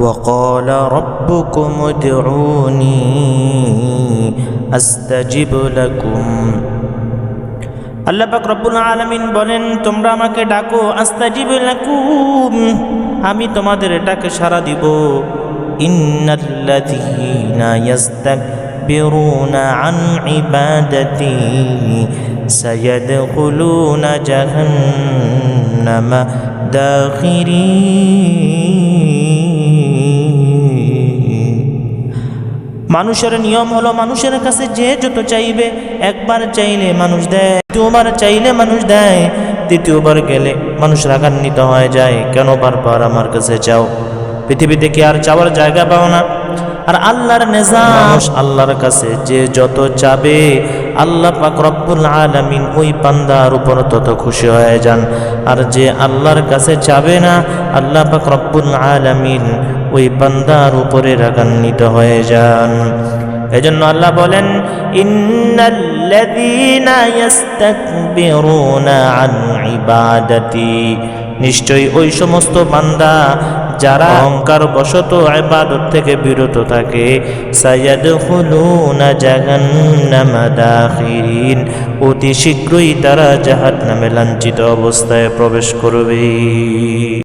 وقال ربكم ادعوني أستجب لكم আল্লাহ পাক রব্বুল আলামিন বলেন তোমরা আমাকে ডাকো আস্তাজিব লাকুম আমি তোমাদের ডাকে সাড়া দিব ইন্নাল্লাযীনা ইয়াস্তাকবিরুনা আন ইবাদাতি সায়াদখুলুনা জাহান্নামা দাখিরিন মানুষের নিয়ম হলো মানুষের কাছে যে যত চাইবে, একবার চাইলে মানুষ দেয় দ্বিতীয়বার চাইলে মানুষ দেয়, দ্বিতীয়বার গেলে মানুষ রাগান্বিত হয়ে যায়, কেন বারবার আমার কাছে চাও? পৃথিবী কি আর চাওয়ার জায়গা পাও না? আর আল্লাহর নেজাম আল্লাহর কাছে যে যত চাবে আল্লাহ পাক রব্বুল আলামিন ওই বান্দার উপর তত খুশি হয়ে যান। আর যে আল্লাহর কাছে চাবে না, আল্লাহ পাক রব্বুল আলামিন ওই বান্দার উপরে রাগান্বিত হয়ে যান। এজন্য আল্লাহ বলেন, ইন্নাল্লাযীনা ইস্তাকবিরুনা আন ইবাদাতি। নিশ্চয়ই ওই সমস্ত বান্দা যারা অহংকার বশত আবাদত থেকে বিরত থাকে। অতি শীঘ্রই তারা জাহান্নামে লাঞ্ছিত অবস্থায় প্রবেশ করবে।